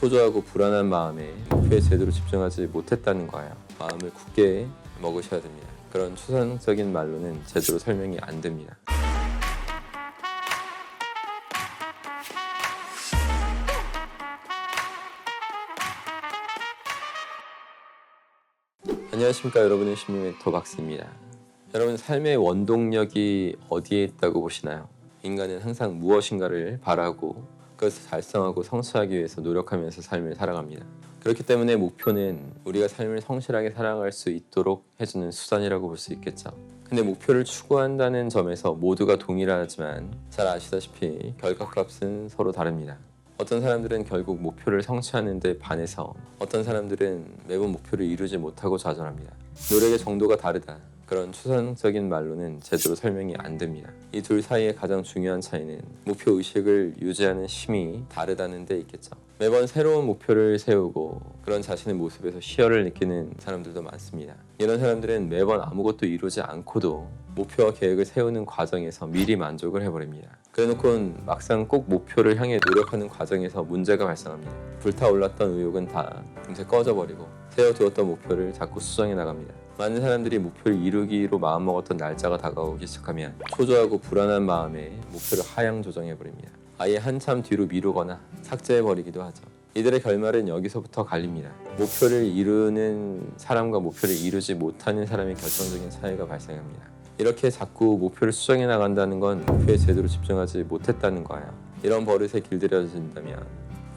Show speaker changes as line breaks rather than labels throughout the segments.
초조하고 불안한 마음에 목표에 제대로 집중하지 못했다는 거예요. 마음을 굳게 먹으셔야 됩니다. 그런 추상적인 말로는 제대로 설명이 안 됩니다. 안녕하십니까 여러분의 심리멘토 박스입니다. 여러분 삶의 원동력이 어디에 있다고 보시나요? 인간은 항상 무엇인가를 바라고 그것을 달성하고 성취하기 위해서 노력하면서 삶을 살아갑니다. 그렇기 때문에 목표는 우리가 삶을 성실하게 살아갈 수 있도록 해주는 수단이라고 볼 수 있겠죠. 근데 목표를 추구한다는 점에서 모두가 동일하지만 잘 아시다시피 결과값은 서로 다릅니다. 어떤 사람들은 결국 목표를 성취하는 데 반해서 어떤 사람들은 매번 목표를 이루지 못하고 좌절합니다. 노력의 정도가 다르다. 그런 추상적인 말로는 제대로 설명이 안 됩니다. 이 둘 사이의 가장 중요한 차이는 목표 의식을 유지하는 힘이 다르다는 데 있겠죠. 매번 새로운 목표를 세우고 그런 자신의 모습에서 희열을 느끼는 사람들도 많습니다. 이런 사람들은 매번 아무것도 이루지 않고도 목표와 계획을 세우는 과정에서 미리 만족을 해버립니다. 그래놓고 막상 꼭 목표를 향해 노력하는 과정에서 문제가 발생합니다. 불타올랐던 의욕은 다 금세 꺼져버리고 세워두었던 목표를 자꾸 수정해 나갑니다. 많은 사람들이 목표를 이루기로 마음먹었던 날짜가 다가오기 시작하면 초조하고 불안한 마음에 목표를 하향 조정해버립니다. 아예 한참 뒤로 미루거나 삭제해버리기도 하죠. 이들의 결말은 여기서부터 갈립니다. 목표를 이루는 사람과 목표를 이루지 못하는 사람의 결정적인 차이가 발생합니다. 이렇게 자꾸 목표를 수정해 나간다는 건 목표에 제대로 집중하지 못했다는 거예요. 이런 버릇에 길들여진다면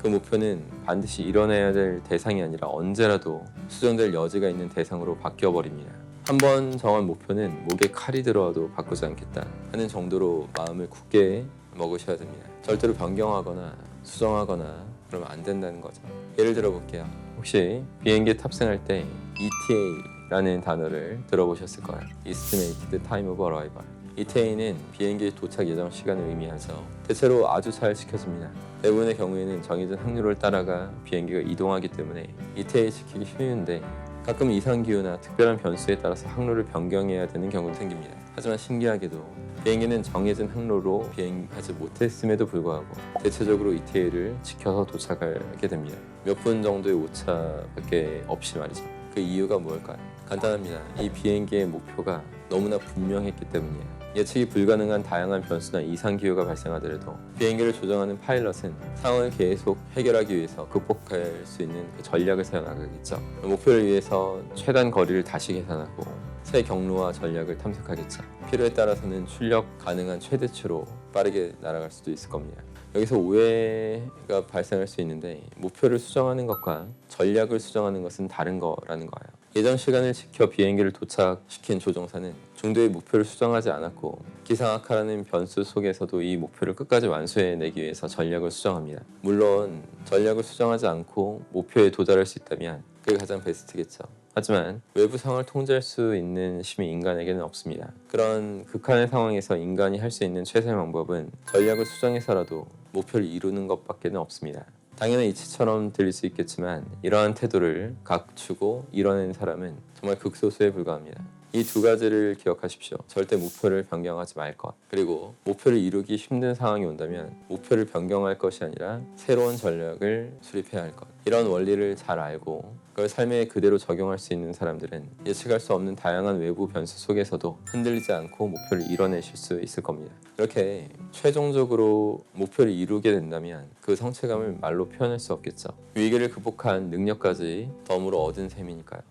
그 목표는 반드시 이뤄내야 될 대상이 아니라 언제라도 수정될 여지가 있는 대상으로 바뀌어 버립니다. 한 번 정한 목표는 목에 칼이 들어와도 바꾸지 않겠다 하는 정도로 마음을 굳게 먹으셔야 됩니다. 절대로 변경하거나 수정하거나 그러면 안 된다는 거죠. 예를 들어 볼게요. 혹시 비행기 탑승할 때 ETA 라는 단어를 들어보셨을 거예요. Estimated Time of Arrival. ETA는 비행기 도착 예정 시간을 의미하죠. 대체로 아주 잘 지켜집니다. 대부분의 경우에는 정해진 항로를 따라가 비행기가 이동하기 때문에 ETA 지키기 쉬운데 가끔 이상 기후나 특별한 변수에 따라서 항로를 변경해야 되는 경우도 생깁니다. 하지만 신기하게도 비행기는 정해진 항로로 비행하지 못했음에도 불구하고 대체적으로 ETA를 지켜서 도착하게 됩니다. 몇 분 정도의 오차밖에 없이 말이죠. 그 이유가 무엇일까요? 간단합니다. 이 비행기의 목표가 너무나 분명했기 때문이에요. 예측이 불가능한 다양한 변수나 이상 기후가 발생하더라도 비행기를 조정하는 파일럿은 상황을 계속 해결하기 위해서 극복할 수 있는 그 전략을 세워나가겠죠. 목표를 위해서 최단 거리를 다시 계산하고 새 경로와 전략을 탐색하겠죠. 필요에 따라서는 출력 가능한 최대치로 빠르게 날아갈 수도 있을 겁니다. 여기서 오해가 발생할 수 있는데 목표를 수정하는 것과 전략을 수정하는 것은 다른 거라는 거예요. 예정 시간을 지켜 비행기를 도착시킨 조종사는 중도의 목표를 수정하지 않았고 기상악화라는 변수 속에서도 이 목표를 끝까지 완수해내기 위해서 전략을 수정합니다. 물론 전략을 수정하지 않고 목표에 도달할 수 있다면 그게 가장 베스트겠죠. 하지만 외부 상황을 통제할 수 있는 힘이 인간에게는 없습니다. 그런 극한의 상황에서 인간이 할 수 있는 최선의 방법은 전략을 수정해서라도 목표를 이루는 것밖에는 없습니다. 당연한 이치처럼 들릴 수 있겠지만 이러한 태도를 갖추고 이뤄낸 사람은 정말 극소수에 불과합니다. 이 두 가지를 기억하십시오. 절대 목표를 변경하지 말 것. 그리고 목표를 이루기 힘든 상황이 온다면 목표를 변경할 것이 아니라 새로운 전략을 수립해야 할 것. 이런 원리를 잘 알고 그걸 삶에 그대로 적용할 수 있는 사람들은 예측할 수 없는 다양한 외부 변수 속에서도 흔들리지 않고 목표를 이뤄내실 수 있을 겁니다. 이렇게 최종적으로 목표를 이루게 된다면 그 성취감을 말로 표현할 수 없겠죠. 위기를 극복한 능력까지 덤으로 얻은 셈이니까요.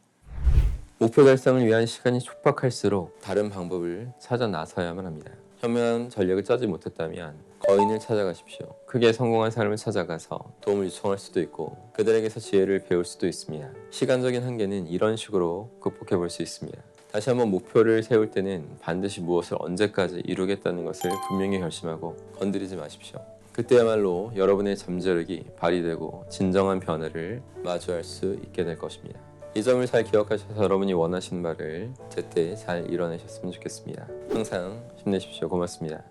목표 달성을 위한 시간이 촉박할수록 다른 방법을 찾아 나서야만 합니다. 현명한 전략을 짜지 못했다면 거인을 찾아가십시오. 크게 성공한 사람을 찾아가서 도움을 요청할 수도 있고 그들에게서 지혜를 배울 수도 있습니다. 시간적인 한계는 이런 식으로 극복해 볼 수 있습니다. 다시 한번 목표를 세울 때는 반드시 무엇을 언제까지 이루겠다는 것을 분명히 결심하고 건드리지 마십시오. 그때야말로 여러분의 잠재력이 발휘되고 진정한 변화를 마주할 수 있게 될 것입니다. 이 점을 잘 기억하셔서 여러분이 원하시는 바를 제때 잘 이뤄내셨으면 좋겠습니다. 항상 힘내십시오. 고맙습니다.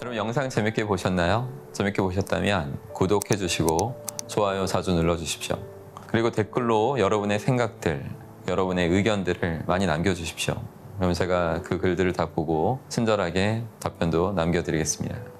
여러분 영상 재밌게 보셨나요? 재밌게 보셨다면 구독해 주시고 좋아요 자주 눌러 주십시오. 그리고 댓글로 여러분의 생각들, 여러분의 의견들을 많이 남겨 주십시오. 그럼 제가 그 글들을 다 보고 친절하게 답변도 남겨 드리겠습니다.